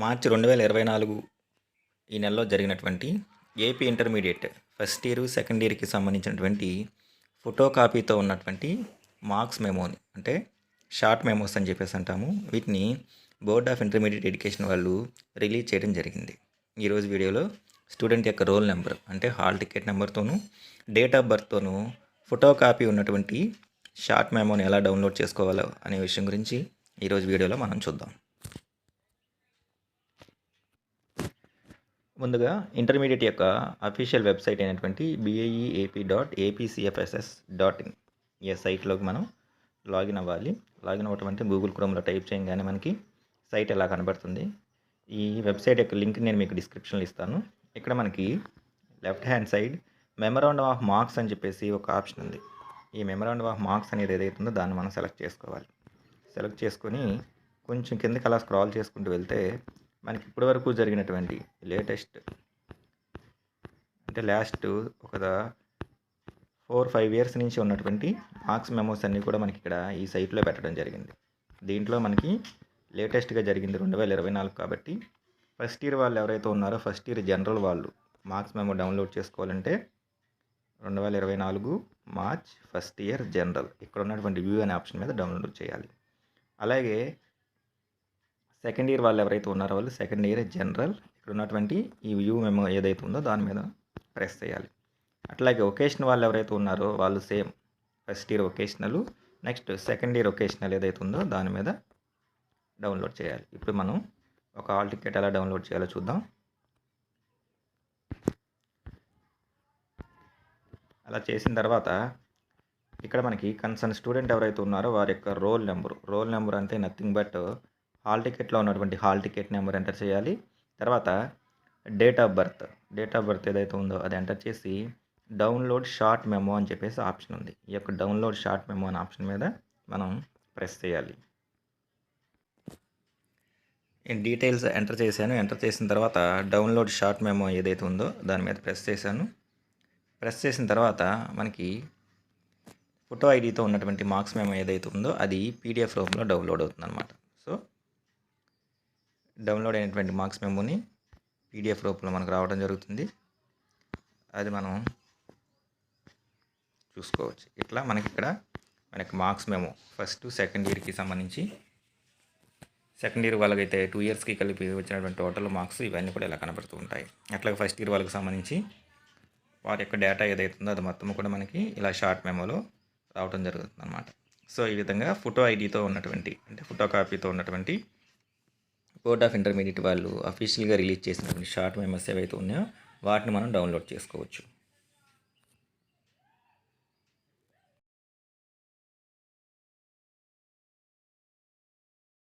మార్చి రెండు వేల ఇరవై నాలుగు ఈ నెలలో జరిగినటువంటి AP intermediate first year second ఇయర్కి సంబంధించినటువంటి ఫోటో కాపీతో ఉన్నటువంటి మార్క్స్ మెమోని అంటే షార్ట్ మెమోస్ అని చెప్పేసి అంటాము. వీటిని బోర్డ్ ఆఫ్ ఇంటర్మీడియట్ ఎడ్యుకేషన్ వాళ్ళు రిలీజ్ చేయడం జరిగింది. ఈరోజు వీడియోలో స్టూడెంట్ యొక్క రోల్ నెంబర్ అంటే హాల్ టికెట్ నెంబర్తోనూ డేట్ ఆఫ్ బర్త్తోనూ ఫోటో కాపీ ఉన్నటువంటి షార్ట్ మెమోని ఎలా డౌన్లోడ్ చేసుకోవాలో అనే విషయం గురించి ఈరోజు వీడియోలో మనం చూద్దాం. ముందుగా ఇంటర్మీడియట్ యొక్క అఫీషియల్ వెబ్సైట్ అయినటువంటి BIE AP dot APCFSS dot in ఈ సైట్లోకి మనం లాగిన్ అవ్వాలి. లాగిన్ అవ్వటం అంటే గూగుల్ క్రోమ్లో టైప్ చేయగానే మనకి సైట్ ఎలా కనబడుతుంది. ఈ వెబ్సైట్ యొక్క లింక్ నేను మీకు డిస్క్రిప్షన్లో ఇస్తాను. ఇక్కడ మనకి left hand side memorandum of marks అని చెప్పేసి ఒక ఆప్షన్ ఉంది. ఈ మెమరాండమ్ ఆఫ్ మార్క్స్ అనేది ఏదైతే ఉందో దాన్ని మనం సెలెక్ట్ చేసుకోవాలి. సెలెక్ట్ చేసుకొని కొంచెం కిందకి అలా స్క్రాల్ చేసుకుంటూ వెళ్తే మనకి ఇప్పటి వరకు జరిగినటువంటి లేటెస్ట్ అంటే లాస్ట్ ఒక ఫోర్ ఫైవ్ ఇయర్స్ నుంచి ఉన్నటువంటి మార్క్స్ మెమోస్ అన్నీ కూడా మనకి ఇక్కడ ఈ సైట్లో పెట్టడం జరిగింది. దీంట్లో మనకి లేటెస్ట్గా జరిగింది రెండు వేల ఇరవై నాలుగు కాబట్టి ఫస్ట్ ఇయర్ వాళ్ళు ఎవరైతే ఉన్నారో ఫస్ట్ ఇయర్ జనరల్ వాళ్ళు మార్క్స్ మెమో డౌన్లోడ్ చేసుకోవాలంటే రెండు వేల ఇరవై నాలుగు మార్చ్ ఫస్ట్ ఇయర్ జనరల్. ఇక్కడ ఉన్నటువంటి వ్యూ అనే ఆప్షన్ మీద డౌన్లోడ్ చేయాలి. అలాగే సెకండ్ ఇయర్ వాళ్ళు ఎవరైతే ఉన్నారో వాళ్ళు సెకండ్ ఇయర్ జనరల్ ఇక్కడ ఉన్నటువంటి ఈ వ్యూ మేము ఏదైతే ఉందో దాని మీద ప్రెస్ చేయాలి. అట్లాగే ఒకేషన్ వాళ్ళు ఎవరైతే ఉన్నారో వాళ్ళు same first year vocational next second year vocational ఏదైతే ఉందో దాని మీద డౌన్లోడ్ చేయాలి. ఇప్పుడు మనం ఒక హాల్ టికెట్ ఎలా డౌన్లోడ్ చేయాలో చూద్దాం. అలా చేసిన తర్వాత ఇక్కడ మనకి కన్సర్న్ స్టూడెంట్ ఎవరైతే ఉన్నారో వారి యొక్క రోల్ నెంబర్ రోల్ నెంబర్ అంటే నథింగ్ బట్ హాల్ టికెట్లో ఉన్నటువంటి హాల్ టికెట్ నెంబర్ ఎంటర్ చేయాలి? తర్వాత date of birth. Date of birth ఏదైతే ఉందో అది ఎంటర్ చేసి డౌన్లోడ్ షార్ట్ మెమో అని చెప్పేసి ఆప్షన్ ఉంది. ఈ యొక్క డౌన్లోడ్ షార్ట్ మెమో అనే ఆప్షన్ మీద మనం ప్రెస్ చేయాలి. నేను డీటెయిల్స్ ఎంటర్ చేశాను. ఎంటర్ చేసిన తర్వాత డౌన్లోడ్ షార్ట్ మెమో ఏదైతే ఉందో దాని మీద ప్రెస్ చేశాను. ప్రెస్ చేసిన తర్వాత మనకి ఫోటో ఐడితో ఉన్నటువంటి మార్క్స్ మెమో ఏదైతే ఉందో అది పీడిఎఫ్ రూపంలో డౌన్లోడ్ అవుతుందన్నమాట. డౌన్లోడ్ అయినటువంటి మార్క్స్ మెమోని పీడిఎఫ్ రూపంలో మనకు రావడం జరుగుతుంది. అది మనం చూసుకోవచ్చు. ఇట్లా మనకి ఇక్కడ మనకి మార్క్స్ మెమో ఫస్ట్ సెకండ్ ఇయర్కి సంబంధించి సెకండ్ ఇయర్ వాళ్ళకైతే టూ ఇయర్స్కి కలిపి వచ్చినటువంటి టోటల్ మార్క్స్ ఇవన్నీ కూడా ఇలా కనబడుతూ ఉంటాయి. అట్లాగే ఫస్ట్ ఇయర్ వాళ్ళకి సంబంధించి వారి యొక్క డేటా ఏదైతే ఉందో అది మొత్తం కూడా మనకి ఇలా షార్ట్ మెమోలో రావడం జరుగుతుంది అనమాట సో ఈ విధంగా ఫోటో ఐడితో ఉన్నటువంటి అంటే ఫోటో కాపీతో ఉన్నటువంటి బోర్డ్ ఆఫ్ ఇంటర్మీడియట్ వాళ్ళు అఫీషియల్గా రిలీజ్ చేసినటువంటి షార్ట్ మెమర్స్ ఏవైతే ఉన్నాయో వాటిని మనం డౌన్లోడ్ చేసుకోవచ్చు.